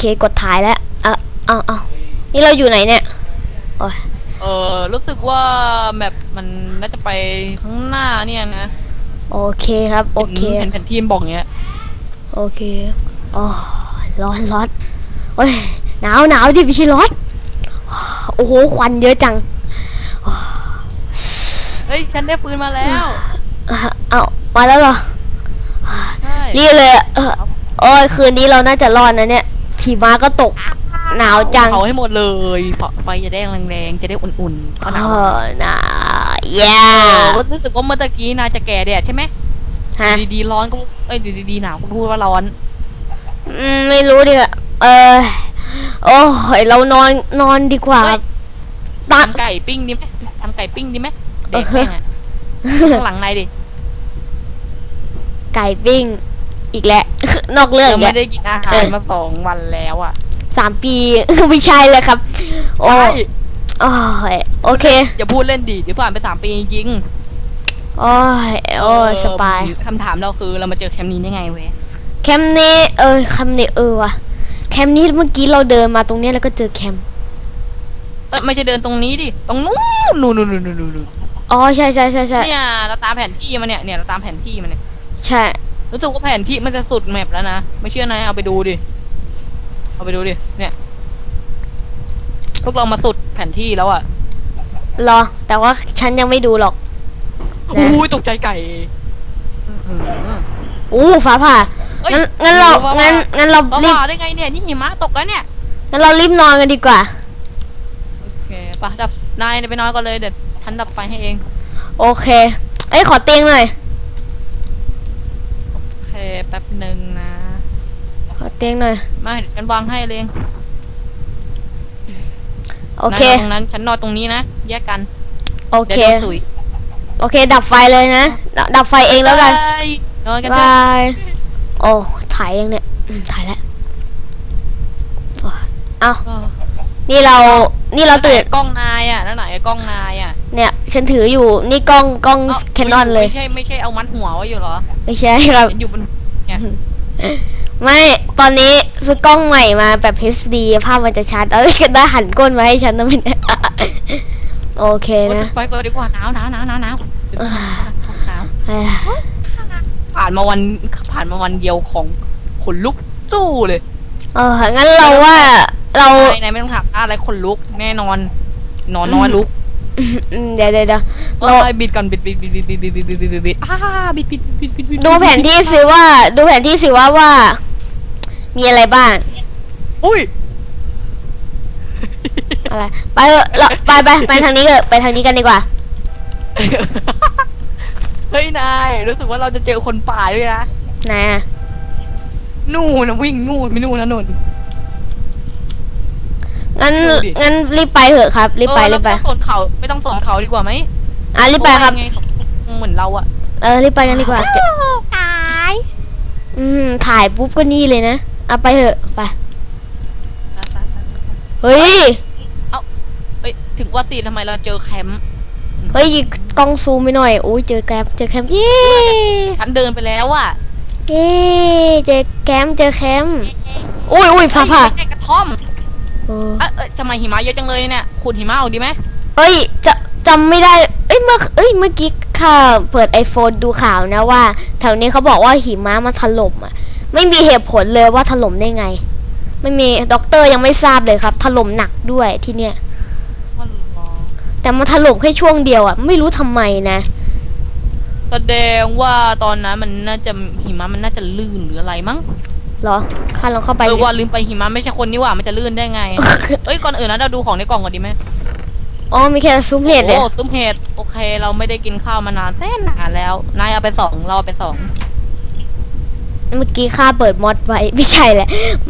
เคกดถ่ายแล้วเอะเอาเอานี่เราอยู่ไหนเนี่ยโอ้ยเออรู้สึกว่าแมปมันน่าจะไปข้างหน้าเนี่ยนะโอเคครับ โอเค เห็นแผนที่มันบอกอย่างเงี้ย โอเคโอ้ยร้อนร้อนโอ้ยหนาวหนาวดิไม่ใช่ร้อนโอ้โหควันเยอะจังเฮ้ยฉันได้ปืนมาแล้วอะเอามาแล้วเหรอใช่รีบเลยเออโอ้ยคืนนี้เราน่าจะรอดนะเนี่ย ทีม้าก็ตก หนาวจัง เผาให้หมดเลยไฟไฟจะได้แรงๆจะได้อุ่นๆเพราะหนาวเออหนาวแย่เออรู้สึกว่าเมื่อตะกี้นายจะแก่แดดใช่ไหมฮะดีๆร้อนก็เอ้ยดีๆหนาวก็พูดว่าร้อนอืมไม่รู้ดิอะเออโอ้ยเรานอนนอนดีกว่าครับตาทำไก่ปิ้งดีไหมทำไก่ปิ้งดีไหมเด็กแม่งอะข้างหลังนายดิไก่ปิ้งอีกแล้ว นอกเรื่องยังเนี่ไม่ย ได้กินอาหารมาสองวันแล้วอะสามปี ไม่ใช่เลยครับ โอ้ใช่โอ้ยโอเค อย่าพูดเล่นดิเดี๋ยวผ่านไปสามปีจริงโอ้ยๆโอ้ยเสบาย คำถามเราคือเรามาเจอแคมป์นี้ได้ไงเว้ยแคมป์นี้เออแคมป์นี้เออว่ะแคมป์นี้เมื่อกี้เราเดินมาตรงเนี้ยแล้วก็เจอแคมป์เอ้ยไม่ใช่เดินตรงนี้ดิตรงนู้นนู่นนู่นนู่นนู่นนู่นอ๋อใช่ใช่ใช่ใช่เนี่ยเราตามแผนที่มาเนี่ยเนี่ยเราตามแผนที่มาเนี่ยใช่ รู้สึกว่าแผนที่มันจะสุดแมปแล้วนะ ไม่เชื่อนายเอาไปดูดิ เอาไปดูดิ เนี่ย พวกเรามาสุดแผนที่แล้วอะรอ แต่ว่าฉันยังไม่ดูหรอก นะอุ้ยตกใจไก่อื้อหือ อู้ฟ้าผ่าเอ้ยงั้นงั้นเราฟ้งั้นผ่งั้นเราฟ้ารีบผ่าได้ไงเนี่ย นี่หิมะตกแล้วเนี่ย งั้นเรารีบนอนกันดีกว่า โอเคปะดับนายไปนอนก่อนเลยเดี๋ยวฉันดับไฟให้เอง โอเค เอ้ยขอเตียงหน่อยโอเค แป๊บหนึ่งนะ ขอเตียงหน่อย มาเดี๋ยวฉันวางให้เลยโอเค นายนอนตรงนั้นฉันนอนตรงนี้นะ แยกกันโอเค ดี๋ยวโดนตุ๋ยโอเค ดับไฟเลยนะ ดับดับไฟเองแล้วกันบายนอนกันเถบาอะย โอ้ ถ่ายยังเนี่ยอืมถ่ายแล้วโอ้ยเอาเออนี่เรา นี่เราตื่น กล้องนายอะนั่นไหนกล้องนายอะเนี่ย ฉันถืออยู่ นี่กล้องกล้องอ้าแคนนอนเลย ไม่ใช่ไม่ใช่เอามัดหัวไว้อยู่เหรอ ไม่ใช่ครับเห็นอยู่บน เนี่ยไม่ตอนนี้ซื้อกล้องใหม่มาแบบ HD ภาพมันจะชัดเอ้ยได้หันก้นมาให้ฉันนะไม่ได้โอเคโอ๊ยนะไปก่อนดีกว่าหนาวหนาวหนาวหนาวหนาวเดี๋ยวหนาวเอ้ยผ่านมาวันผ่านมาวันเดียวของขนลุกสู้เลย เอองั้นเราว่าเรานายนายไม่ต้องถามอะไรขนลุกแน่นอน นอนน้อยลุกอืม เดี๋ยวเดี๋ยวเดี๋ยวเอเราอบิดก่อนบิดบิดบิดบิดบิดบิดบิดบิดบิดบิดบิดอ่าบิดบิดบิดบิดบิดดูแผนที่สิว่า ดูแผนที่สิว่าว่า มีอะไรบ้าง อุ้ยอะไร ไปเถอะเราไปไปไปทางนี้เถอะไปทางนี้กันดีกว่า เฮ้ยนายรู้สึกว่าเราจะเจอคนป่าด้วยนะไหนอะนู่นนะวิ่งนู่นไม่นู่นนะนู่น งั้นดูดิ งั้นรีบไปเถอะครับ รีบไปเออรีบไปม่ต้องสนเขาไม่ต้องสนเขาดีกว่าไหมอะรีบไปครับ เพาะว่ายังไงเขาเหมือนเราอะเออรีบไปกันดีกว่าจะตายอืมถ่ายปุ๊บก็นี่เลยนะอะไปเถอะไปเฮ้ยเอ้ยถึงว่าสิทำไมเราเจอแคมป์เฮ้ยกล้องซูมไปหน่อยโอ้ยเจอแคมป์เจอแคมป์เย้ฉันเดินไปแล้วอะเย้เจอแคมป์เจอแคมป์อุ้ยอุ้ยฟ้าผ่าไม่ใช่กระท่อม เออเอ้ยเอ้ยทำไมหิมะเยอะจังเลยเนี่ยขุดหิมะออกดีไหมเอ้ยจะจำไม่ได้ เอ้ยเมื่อเอ้ยเมื่อกี้ค่ะเปิด iPhone ดูข่าวนะว่า แถวนี้เขาบอกว่าหิมะมันถล่มอะ ไม่มีเหตุผลเลยว่าถล่มได้ไง ไม่มีด็อกเตอร์ยังไม่ทราบเลยครับ ถล่มหนักด้วยที่เนี่ยวันรอแต่มันถล่มแค่ช่วงเดียวอะ ไม่รู้ทำไมนะ แสดงว่าตอนนั้นมันน่าจะหิมะมันน่าจะลื่นหรืออะไรมั้ง เหรอข้าลองเข้าไปเออสิว่าลืมไปหิมะไม่ใช่คนนี่หว่ามันจะลื่นได้ไง เอ้ยก่อนอื่นนะเราดูของในกล่องก่อนดีไหมอ๋อมีแค่ซุ้มเห็ดเลยโอ้ตุ้มเห็ดโอเค เราไม่ได้กินข้าวมานานแสนนานแล้ว นายเอาไปสองเราเอาไปสองเมื่อกี้ข้าเปิดมอดไว้ไม่ใช่แหละ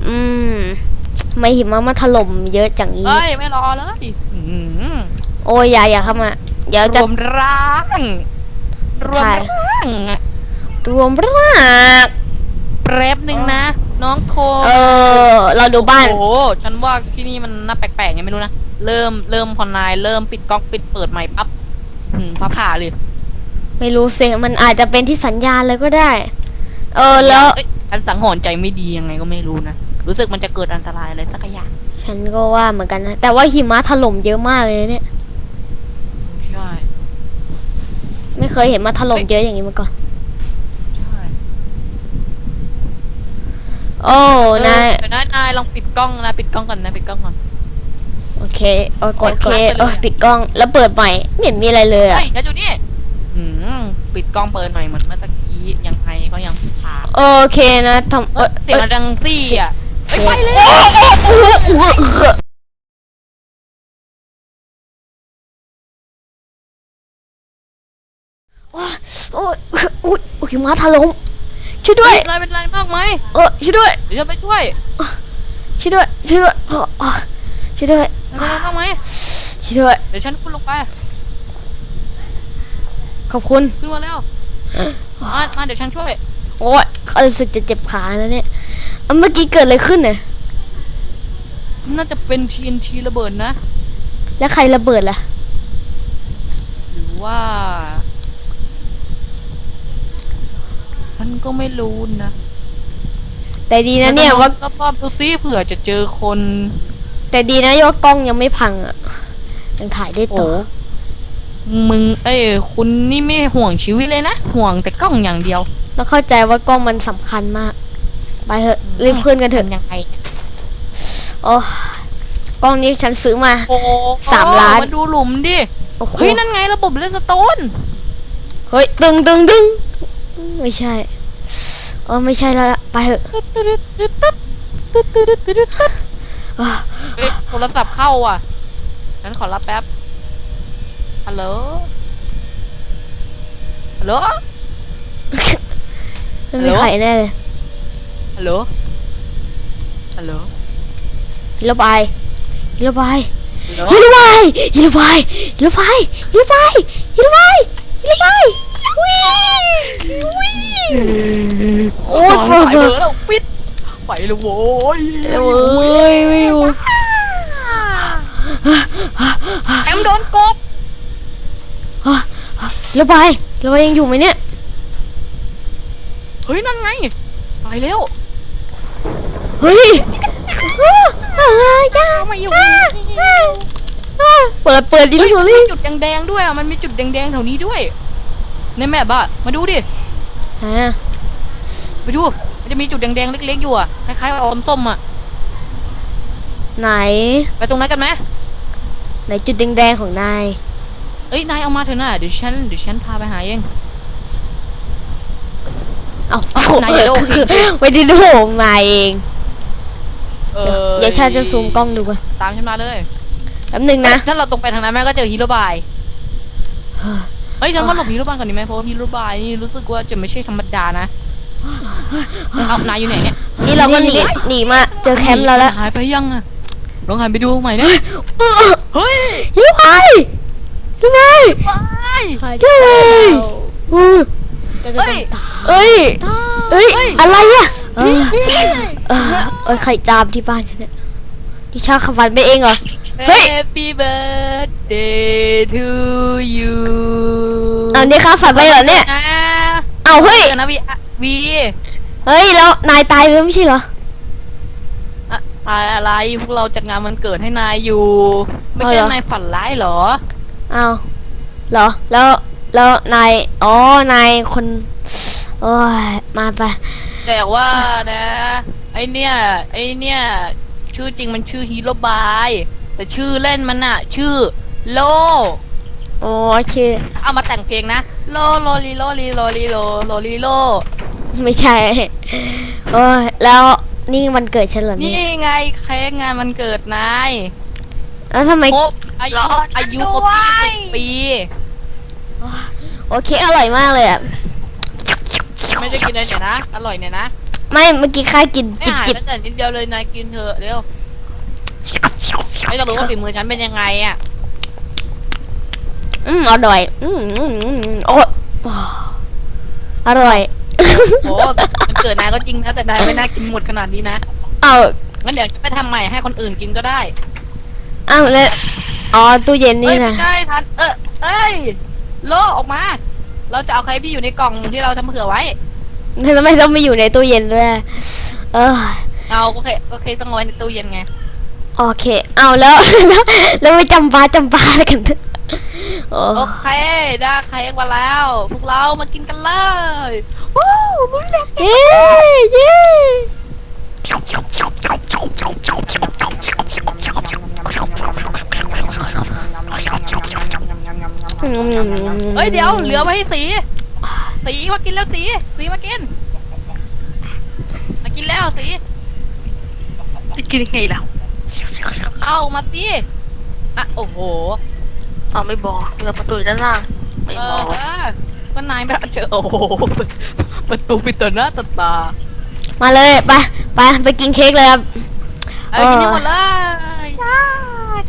อืมทำไมหิมะมันถล่มเยอะจังนี้เอ้ยไม่รอเลยอื้อหือโอ้ยอย่าอย่าเข้ามาเดี๋ยวรจะวมร่างรวมถ่ายร่างอะรวมรากแป๊บหนึ่งนะ น้องโคเออ เราดูบ้าน โอ้โหฉันว่าที่นี่มันน่าแปลกๆไงไม่รู้นะเริ่มเริ่มพอนายเริ่มปิดกล้องปิดเปิดใหม่ปั๊บอืมฟ้าผ่าเลยไม่รู้สิมันอาจจะเป็นที่สัญญาณเลยก็ได้ เออแล้ว เอ้ยฉันสังหรณ์ใจไม่ดียังไงก็ไม่รู้นะรู้สึกมันจะเกิดอันตรายอะไรสักอย่างฉันก็ว่าเหมือนกันนะ แต่ว่าหิมะถล่มเยอะมากเลยเนี่ย ใช่ไม่เคยเห็นมาถล่มเยอะอย่างนี้มาก่อน ใช่ โอ้นายเดี๋ยวนายนายลองปิดกล้องนะปิดกล้องก่อนนะปิดกล้องก่อน โอเคโอเคกดโอเคคลักไปเลยเออปิดกล้องแล้วเปิดใหม่ไม่เห็นมีอะไรเลยอะเฮ้ยฉันอยู่นี่อืมปิดกล้องเปิดหน่อยเหมือนเมื่อตะกี้ยังไงก็ยังผ่าโอเคนะทำเอ้ยเสียงมันดังซี่อะเอ้ยไปเลยโอ้ยโอ้ยโอ้ยโอ้ยหิมะถล่ม ช่วยด้วยนายเป็นไรมากไหมเออช่วยด้วยเดี๋ยวฉันไปช่วยช่วยด้วยช่วยด้วยเออเออช่วยด้วยนายเป็นไรมากไหมช่วยด้วยเดี๋ยวฉันขึ้นลงไปขอบคุณขึ้นมาแล้วมามาเดี๋ยวฉันช่วย โอ้ยรู้สึกจะเจ็บขาแล้วเนี่ยอะเมื่อกี้เกิดอะไรขึ้นเนี่ยน่าจะเป็น TNT ระเบิดนะ แล้วใครระเบิดล่ะ หรือว่า ฉันก็ไม่รู้นะแต่ดีนะเนี่ยว่ารอบๆดูซิเผื่อจะเจอคน แต่ดีนะว่ากล้องยังไม่พังอะยังถ่ายได้โอ้ต่อมึง เอ้ยคุณนี่ไม่ห่วงชีวิตเลยนะ ห่วงแต่กล้องอย่างเดียวต้องเข้าใจว่ากล้องมันสำคัญมาก ไปเถอะรีบขึ้นกันเถอะยังไงโอ้กล้องนี้ฉันซื้อมาโอ้สามล้านมาดูหลุมดิโอ้โหเฮ้ยนั่นไงระบบเลนสโตนเฮ้ยตึงตึงตึง ไม่ใช่เออไม่ใช่แล้วล่ะไปเถอะอะเฮ้ยโทรศัพท์เข้าอะ งั้นขอรับแป๊บ ฮัลโหล ฮัลโหล ไม่มีใครแน่เลยฮัลโหล ฮัลโหล ฮิโรบายฮิโรบายฮัลโหล ฮิโรบายฮิโรบายฮิโรบายฮิโรบายฮิโรบายฮิโรบาย วิ่งวิ่งโอ้ยไปฟังเลยแล้วปิดไปเลยโว้ยเอ้ยวิวแอมโดนกบฮิโรบายฮิโรบายยังอยู่ไหมเนี่ยเฮ้ยนั่นไงไปเร็วเฮ้ยอ้าวจ้าไม่อยู่เปิดเปิดดิเฮ้ยลิมีลี่จุดแดงๆด้วยอะมันมีจุดแดงๆแถวนี้ด้วย ในแมปอะมาดูดิอ่าไปดู มันจะมีจุดแดงๆเล็กๆอยู่อะคล้ายๆออมส้มอะไหน ไปตรงนั้นกันไหมไหนจุดแดงๆของนาย เอ้ย นายเอามาเถอะนะเดี๋ยวฉันเดี๋ยวฉันพาไปหาเอง เอาเอาไหนอย่าโดนคือไม่ได้ดูของนายเองเอเดี๋ยวเดี๋ยวฉันจะซูมกล้องดูก่อนตามฉันมาเลยแป๊บหนึงนะ ถ้าเราตรงไปทางนั้นแม่ก็เจอฮีโร่บาย เฮ้ยฉันว่าหลบฮีโร่บายก่อนดีไหมเพราะว่าฮีโร่บายนี่รู้สึกว่าจะไม่ใช่ธรรมดานะเอานายอยู่ไหนเนี่ยนี่เราก็หนีหนีมาเจอแคมป์เราแล้วหายไปยังอะลองหันไปดูใหม่เนี่ยเออเฮ้ยยูไพยูไพไปยูไพอือเฮ้ยเอ้ยเอ้ยเฮ้ยอะไรอะเออเออเอ้ยใครจามที่บ้านฉันเนี่ยที่ชาขฟันไปเองเหรอ เฮ้ย Happy birthday to you เอานี่ข้าฝันไปเหรอเนี่ยนะเอาเฮ้ย เดี๋ยวนะวีวีเฮ้ยแล้วนายตายไปแล้วไม่ใช่เหรออะตายอะไรพวกเราจัดงานวันเกิดให้นายอยู่ ไม่เอาใช่เหรอ นายฝันร้ายเหรอ เอาเหรอ แล้ว แล้วนาย อ๋อ นายคน โอ้ย มาไป แต่ว่านะ ไอเนี่ย ไอเนี่ย ชื่อจริงมันชื่อฮีโร่บาย แต่ชื่อเล่นมันอะชื่อโลโอ้โอเค เอามาแต่งเพลงนะ โลโลลีโลลีโลลีโลโลลีโล ไม่ใช่ โอ้ยแล้วนี่วันเกิดฉันเหรอนี่เนี่ยไงเค้กงานมันเกิดนายแล้วทำไม ครบอายุอายุครบยี่สิบปี โอเค อร่อยมากเลยอะ ไม่ได้กินอะไรเนี่ยนะ อร่อยเนี่ยนะ ไม่ เมื่อกี้ข้ากินไม่จิบหายจิบ ตั้งแต่นิดเดียวเลยนายกินเถอะเร็ว ไม่ต้องรู้ว่าฝีมือฉันเป็นยังไงอะ อืมอร่อย อืมอืมอืมอืมโอ้ยอร่อย โอ้มันเกิดนายก็จริงนะ แต่นายไม่น่ากินหมดขนาดนี้นะ เอางั้นเดี๋ยวจะไปทำใหม่ให้คนอื่นกินก็ได้อ้าวแล้วอ๋อตู้เย็นเอ้นี่ยไม่นะใช่ทัน เออเอ้ย โลออกมา เราจะเอาใครที่อยู่ในกล่องที่เราทำเผื่อไว้ ทำไมต้องมาอยู่ในตู้เย็นด้วย เออ เอาก็เคยก็เคยต้องเอาไว้ในตู้เย็นไง โอเค เอาแล้ว แล้วแล้วไปจำปาจำปาอะไรกันโอ้โอเค ได้เค้กมาแล้ว พวกเรามากินกันเลยวู้มื้อเด็กเย้เย้อืมเฮ้ยเดี๋ยวเหลือไว้ให้สีสีมากินแล้วสีสีมากิน มากินแล้วสีจะกินยังไงล่ะ เข้ามาสิอะโอ้โหอ๋อไม่บอกเหลือประตูอยู่ด้านล่าง ไม่เอบออกเออก็นายไม่เจอโอ้โหประตูปิดต่อหน้าต่อตามาเลยไปไปไปกินเค้กเลยครับ เอ้ยกินให้หมดเลยย่า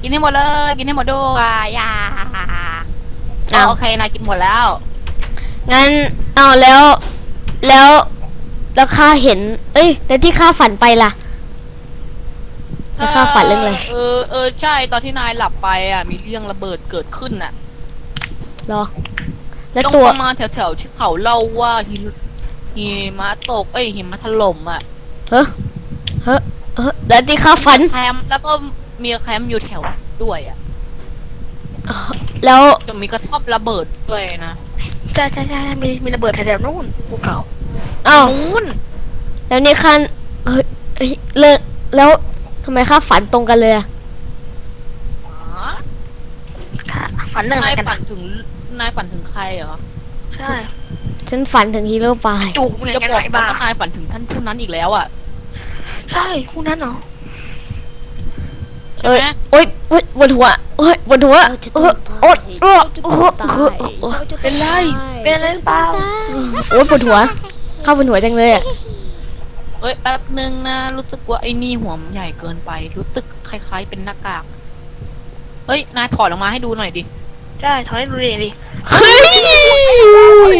กินให้หมดเลยกินให้หมดด้วยย่าอ้าว โอเคนายกินหมดแล้วงั้นเอาแล้วแล้วแล้วข้าเห็น เอ้ยแต่ที่ข้าฝันไปล่ะ แล้วข้าฝันเรื่องอะไร เออเออใช่ตอนที่นายหลับไปอะ มีเรื่องระเบิดเกิดขึ้นอะเหรอ แล้วต้องตัว ประมาณแถวๆที่เขาเล่าว่าหิมหิมะตกเอ้ยหิมะถล่มอะเฮ้อเฮ้อเฮ้อแล้วที่ข้าฝัน แคมป์แล้วก็มีแคมป์อยู่แถวด้วยอะแล้วจะมีกระท่อมระเบิดด้วยนะใช่ใช่ใช่มีมีระเบิดแถวๆนู่นภูเขาอ้าว นู้นแล้วนี่ข้าเฮ้ยเฮ้ยเลิกแล้ว ทำไมข้าฝันตรงกันเลยอะอ๋อค่ะฝันเรื่องอะไรนายกันฝันถึงนายฝันถึงใครเหรอใช่ฉันฝันถึงฮีโร่บายจูบเนี่ยจะกันบอกไอ้ว่าบ้านายฝันถึงท่านผู้นั้นอีกแล้วอะใช่คู่นั้นเหรอใช่เอ้ยไหมโอ๊ยโอ๊ยปวดหัวโอ๊ยปวดหัวเออโอ๊ยโอ๊ยโอ๊ยโอ๊ยโอ๊ยเป็นไรเป็นอะไรหรือเปล่า โอ๊ยปวดหัว เข้าปวดหัวจังเลยอะ เอ้ยแป๊บนึงนะรู้สึกว่าไอ้นี่หัวมันใหญ่เกินไป รู้สึกคล้ายๆ เป็นหน้ากากเฮ้ยนายถอดออกมาให้ดูหน่อยดิใช่ถอยดูดิดิเฮ้ย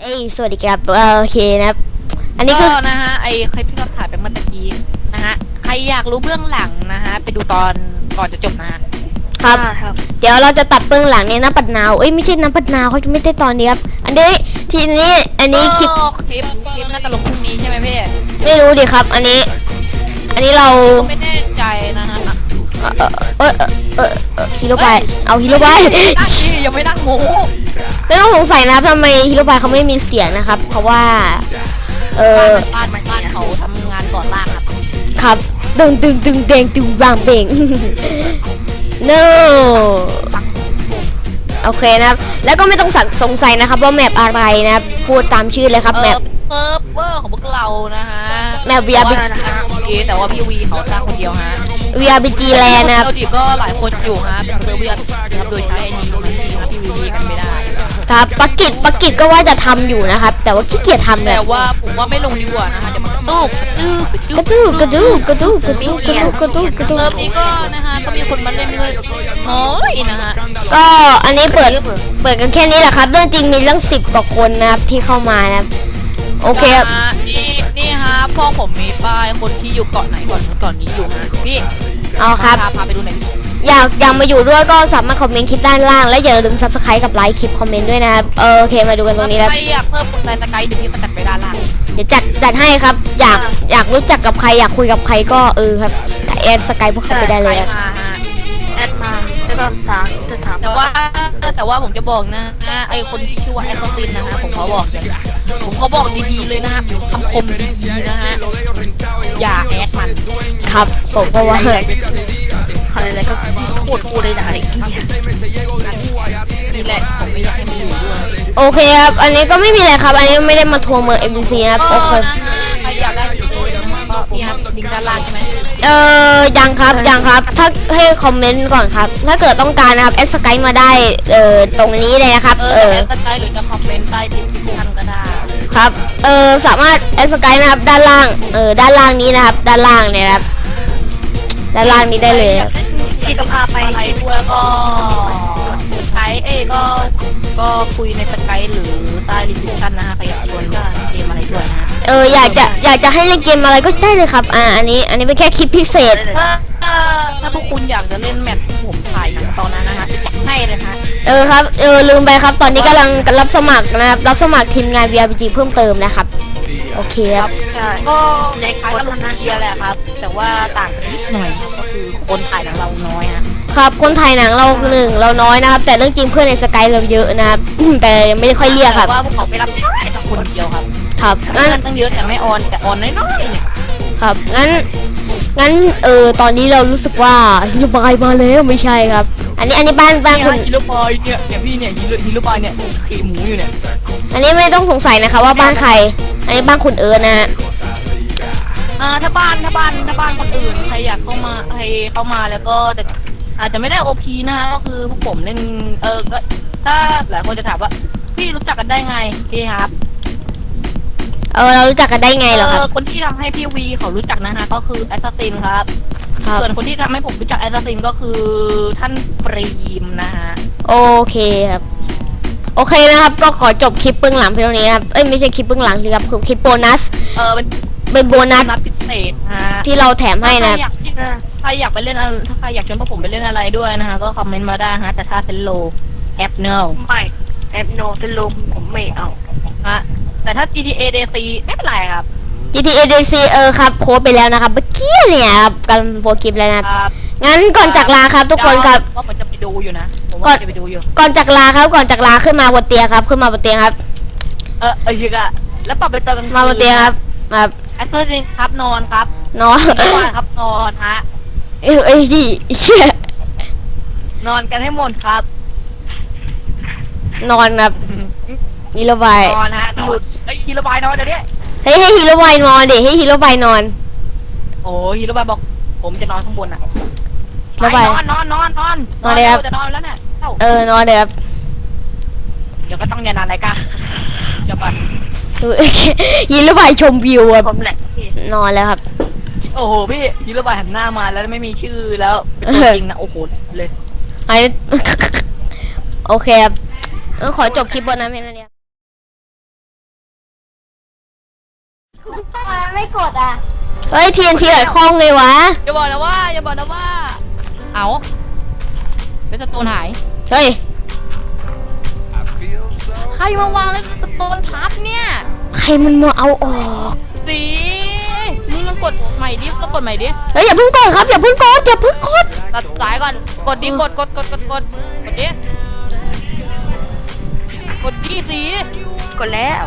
เอ้ยสวัสดีครับเอ่อโอเคนะครับ อันนี้คือก็นะฮะไอ้คลิปที่เราถ่ายไปเมื่อตะกี้นะฮะใครอยากรู้เบื้องหลังนะฮะไปดูตอนก่อนจะจบนะฮะ ครับอ่าครับเดี๋ยวเราจะตัดเบื้องหลังเนี่ยน้ำปัดนาวเอ้ยไม่ใช่น้ำปัดนาวเขาจะไม่ได้ตอนนี้ครับ อันนี้ทีนี้อันนี้คลิปก็คลิปคลิปน่าจะลงพรุ่งนี้ใช่ไหมพี่ไม่รู้ดิครับ อันนี้ อันนี้เราก็ไม่แน่ใจนะฮะเออเออเออเออฮิโรบายเอาฮิโรบายนั่งดิยังไม่นั่งโม้ไม่ต้องสงสัยนะครับทำไมฮิโรบายเขาไม่มีเสียงนะครับ เพราะว่า เออบ้านบ้านเขาทำงานก่อสร้างครับ ครับตึงตึงตึงเดงตึงบางเบ่ง no โอเคนะครับ แล้วก็ไม่ต้องสังสงสัยนะครับว่าแมปอะไรนะครับ พูดตามชื่อเลยครับเอแมอปเซิร์ฟเวอร์ของพวกเรานะฮะแมป VRBG แต่ว่าพี่วีเขาสร้างคนเดียวฮะ VRBG Land นะครับเราดิก็หลายคนอยู่ฮะ เป็นเซิร์ฟเวอร์นะครับโดยใช้ไอ้นี้นะพี่วีกันไม่ได้ครับปักกิจปักกิจก็ว่าจะทำอยู่นะครับ แต่ว่าขี้เกียจทำเลแต่ยว่าผมว่าไม่ลงดีกว่านะคะเดี๋ยวมันกระตุกกระตุกกระกตุระกดูกกระดูกกระดูกกระดูกกระดูกกระดูกกระดูเซิร์ฟกนี้ก็นะฮะ ก็มีคนมาเล่นเลยน้อยนะฮะก็อันนี้เปิดเปิดกันแค่นี้แหละครับเรื่องจริงมีเรื่องสิบกว่าคนนะครับที่เข้ามานะครับโอเคครับนะฮะนี่นี่ฮะพ่อผมมีป้ายคนที่อยู่เกาะไหนก่อนเกาะนี้อยู่ฮะพี่เอาครับ พาพาไปดูหน่อยดิอยากอยากมาอยู่ด้วยก็สามารถคอมเมนต์คลิปด้านล่าง และอย่าลืม subscribe กับไลค์คลิปคอมเมนต์ด้วยนะครับเออโอเคมาดูกันตรงนี้ครับใครอยากเพิ่มคนในสกายเดี๋ยวพี่มาจัดไปด้านล่าง เดี๋ยวจัดจัดให้ครับ อยากอยากรู้จักกับใครอยากคุยกับใครก็เออครับแอดสกายพวกเขาไปได้เลยครับมาฮะแอด มาแล้วก็ถามจะถามแต่ว่าแต่ว่าผมจะบอกนะไอคนที่ชื่อว่าแอสซัสซินนะฮะผมเขาบอกเลยผมเขาบอกดีๆเลยนะฮะคำคมดีๆนะฮะอย่าแอดมันครับผมก็ว่าอะไรอะไรก็โทษกูเลยนะไอ้เหี้ยนี่แหละผมไม่อยากให้มันอยู่ด้วยโอเคครับ อันนี้ก็ไม่มีอะไรครับ อันนี้ไม่ได้มาทัวร์เมือง MBC นะครับก็โอเค เออยังครับยังครับ ถ้าให้คอมเมนต์ก่อนครับ ถ้าเกิดต้องการนะครับแอดสกายมาได้เออตรงนี้เลยนะครับ เอเอออจะสกายหรือจะคอมเมนต์ใต้คลิปที่ท่านก็ได้ครับ เออสามารถแอดสกายนะครับ ด้านล่าง เออด้านล่างนี้นะครับ ด้านล่างเนี่ยนะครับ ด้านล่างนี้ได้เลยครับที่จะพาไปไปด้วยก็สกายเอ้ก็ก็คุยในสกายหรือใต้รีวิชั่นนะฮะใครอยากชวนก็ เกมอะไรด้วยนะฮะเอออยากจะอยากจะให้เล่นเกมอะไรก็ได้เลยครับ อ่าอันนี้ อันนี้เป็นแค่คลิปพิเศษ ถ้าถ้าพวกคุณอยากจะเล่นแมตช์ผมถ่ายหนังตอนนั้นนะฮะให้เลยฮะเออครับ เออลืมไปครับ ตอนนี้กำลังรับสมัครนะครับ รับสมัครทีมงาน VRPG เพิ่มเติมนะครับ โอเคครับใช่ก็ในคล้ายกับลุนเทียแหละครับ แต่ว่าต่างกันนิดหน่อยครับก็คือคนถ่ายหนังเราน้อยฮะครับคนถ่ายหนังเราหนึ่งเราน้อยนะครับ แต่เรื่องจริงเพื่อนในสกายเราเยอะนะครับ แต่ยังไม่ได้ค่อยเรียกครับ แต่ว่าพวกเขาไม่รับใช้แต่คนเดียวครับ ครับเพื่งั้นอนตั้งเยอะแต่ไม่ออนแต่ออนน้อยๆเนี่ยครับงั้นงั้นเออตอนนี้เรารู้สึกว่าฮิโรบายมาแล้วไม่ใช่ครับ อันนี้อันนี้บ้านบ้านนี่คุณฮะฮิโรบอยเนี่ยเนี่ยพี่เนี่ยฮิโรฮิโรบอยเนี่ยขี่หมูอยู่เนี่ยอันนี้ไม่ต้องสงสัยนะคะว่าบ้านใคร อันนี้บ้านคุณเอิร์ธนะฮะอ่าถ้าบ้านถ้าบ้านถ้าบ้านคนอื่นใครอยากเข้ามาใครเข้ามาแล้วก็แต่อาจจะไม่ได้โอพีนะฮะก็คือพวกผมเล่นเออก็ถ้าหลายคนจะถามว่าพี่รู้จักกันได้ไงพี่ครับ เออเรารู้จักกันได้ไงเหรอครับเออคนที่ทำให้พี่วีเขารู้จักนะฮะก็คือแอสซัสซินครับ ครับ ส่วนคนที่ทำให้ผมรู้จักแอสซัสซินก็คือท่านปรีมนะฮะ โอเคครับ โอเคนะครับ ก็ขอจบคลิปเบื้องหลังเพียงเท่านี้นะครับ เอ้ยไม่ใช่คลิปเบื้องหลังสิครับคือคลิปโบนัส เออเป็นเป็นโบนัสนัดพิเศษฮะที่เราแถมให้ถ้านะใครอยากถ้าอยากไปเล่นอะไรถ้าใครอยากชวนพวกผมไปเล่นอะไรด้วยนะฮะก็คอมเมนต์มาได้ฮะแต่ถ้าเซนโลแอปเนลไม่แอปโนสลมผมไม่เอาฮะ แต่ถ้า GTA DC ไม่เป็นไรครับ GTA DC เออครับโพสต์ไปแล้วนะครับเมื่อกี้เนี่ยครับกำลังโพสต์คลิปแล้วนะครับ ครับงั้นก่อนจากลาครับทุกคนครับ ว่าผมจะไปดูอยู่นะผมก่อว่านจะไปดูอยู่ ก่อนจากลาครับก่อนจากลาขึ้นมาบนเตียงครับ ขึ้นมาบนเตียงครับ เออเออยิกอะแล้วปรับไปเจอกันมาบนเตียงครับครับแอสเซอร์จริงครับนอนครับนอนนอนครับนอนฮะ เอ้ยเอ้ยดิเชี่ยนอนกันให้หมดครับ นอนครับ ฮีโร่บายนอนฮะหลุดไอ้ยฮีโร่บายนอนเดี๋ยวนี้เฮ้ยให้ฮีโร่บายนอนดิให้ฮีโร่บายนอน โอ้ฮีโร่บายบอก ผมจะนอนข้างบนอะฮีโร่บายนอนนอนนอนนอนนอนเลยครับ จะนอนแล้วเนี่ยเอ้าเออนอนเดี๋ยวครับเดี๋ยวก็ต้องอย่านานอะไรกันเดี๋ยวก่อนดู ฮีโร่บายชมวิวอะผมแหละพี่นอนแล้วครับ โอ้โหพี่ฮีโร่บายหันหน้ามาแล้วไม่มีชื่อแล้วเป็นตัวจริงนะโอ้โหเลย ไอ้ โอเคครับเออขอจบคลิปบนนั้นเพียงเท่านี้ ไม่กดอะเฮ้ยทีนทีไหลคล้องเลยวะ อย่าบอกนะว่าอย่าบอกนะว่า เอาเลสโตนหาย เฮ้ยใครมาวางเลสโตนทับเนี่ยใครมันมาเอาออก สีมึงลองกดใหม่ดิลองกดใหม่ดิเฮ้ยอย่าเพิ่งกดครับอย่าเพิ่งกดอย่าเพิ่งกด ตัดสายก่อน กดดิกดกดกดกดกดกดดิกดดิสีกดแล้ว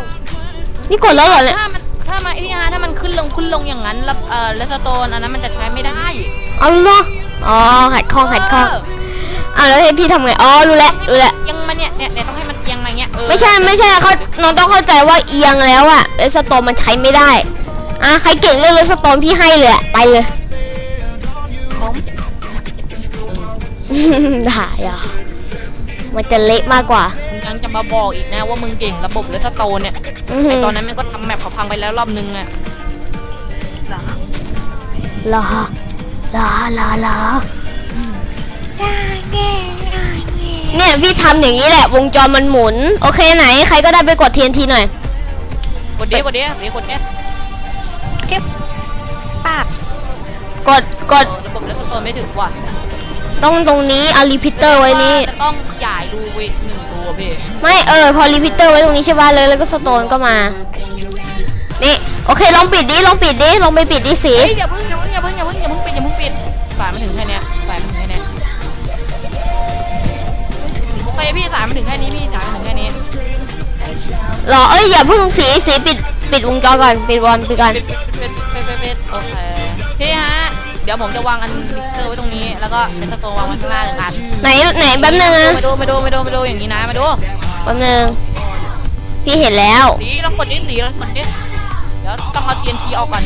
นี่กดแล้วเหรอเนี่ยถ้ามัน ถ้ามาไอ้นี่ฮะถ้ามันขึ้นลงขึ้นลงอย่างนั้นแล้วเอ่อเลสโตนอันนั้นมันจะใช้ไม่ได้เอาเหรออ๋อขัดข้องขัดข้องอ้าวแล้วให้พี่ทำไงอ๋อรู้แล้วรู้แล้วยังมันเนี่ยเนี่ยเนี่ยต้องให้มันเอียงมาอย่างเงี้ยเออไม่ใช่ไม่ใช่เขาน้องต้องเข้าใจว่าเอียงแล้วอะเลสโตนมันใช้ไม่ได้อะใครเก่งเรื่องเลสโตนพี่ให้เลยอะไปเลยผมได้อะมันจะเละมากกว่ามึงยังจะมาบอกอีกนะว่ามึงเก่งระบบเลสโตนเนี่ย อื้อหืไออตอนนั้นมันก็ทำแมปเขาพังไปแล้วรอบนึงอะลาลาลาลาเนี่ยพี่ทำอย่างนี้แหละ วงจรมันหมุน โอเคไหน ใครก็ได้ไปกด TNT หน่อย กดดิกดดิเดี๋ยวกดดิปากกดกดระบบเลสโตนไม่ถึงว่ะต้องตรงนี้เอารีพิเตอร์ไว้นี่จะต้องใหญ่ดูไว้หนึ่งตัวพี่ ไม่เออพอรีพิเตอร์ไว้ตรงนี้ใช่ป่ะเลยแล้วก็สโตนก็มานี่โอเคลองปิดดิลองปิดดิลองไปปิดดิสีเฮ้ยอย่าเพิ่งอย่าเพิ่งอย่าเพิ่งอย่าเพิ่งอย่าเพิ่งปิดอย่าเพิ่งปิดสายมาถึงแค่เนี้ยสายมาถึงแค่เนี้ยโอเคพี่สายมาถึงแค่นี้พี่สายมาถึงแค่นี้หรอเอ้ยอย่าเพิ่งสีสีปิดปิดวงจรก่อนปิดวอลปิดก่อนปิดปิดปิดปิดปิดโอเคพี่ฮะ เดี๋ยวผมจะวางอันมิกเซอร์ไว้ตรงนี้ แล้วก็เป็นสโตนวางไว้ข้างหน้าหนึ่งอันไหนไหนแป๊บนึงนะมาดูมาดูมาดูมาดูอย่างนี้นะมาดู แป๊บนึงพี่เห็นแล้วสีลองกดดิสีลองกดดิเดี๋ยวต้องเอา TNT ออกก่อน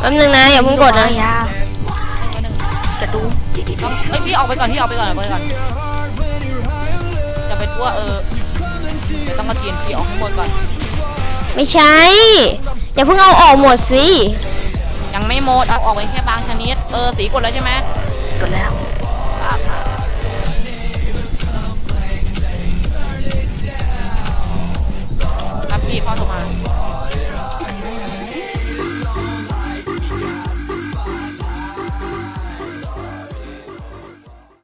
แป๊บนึงนะอย่าเพิ่งกดนะยาหนึ่งหนึ่งจะดูต้องเอ้ยพี่ออกไปก่อนพี่ออกไปก่อนออกไปก่อนจะไปทั่วเออเดี๋ยวต้องเอา TNT ออกให้หมดก่อนไม่ใช่อย่าเพิ่งเอาออกหมดสิ ยังไม่หมดเอาออกไปแค่บางชนิด เออ สีกดแล้วใช่ไหมกดแล้วครับคพี่พอโ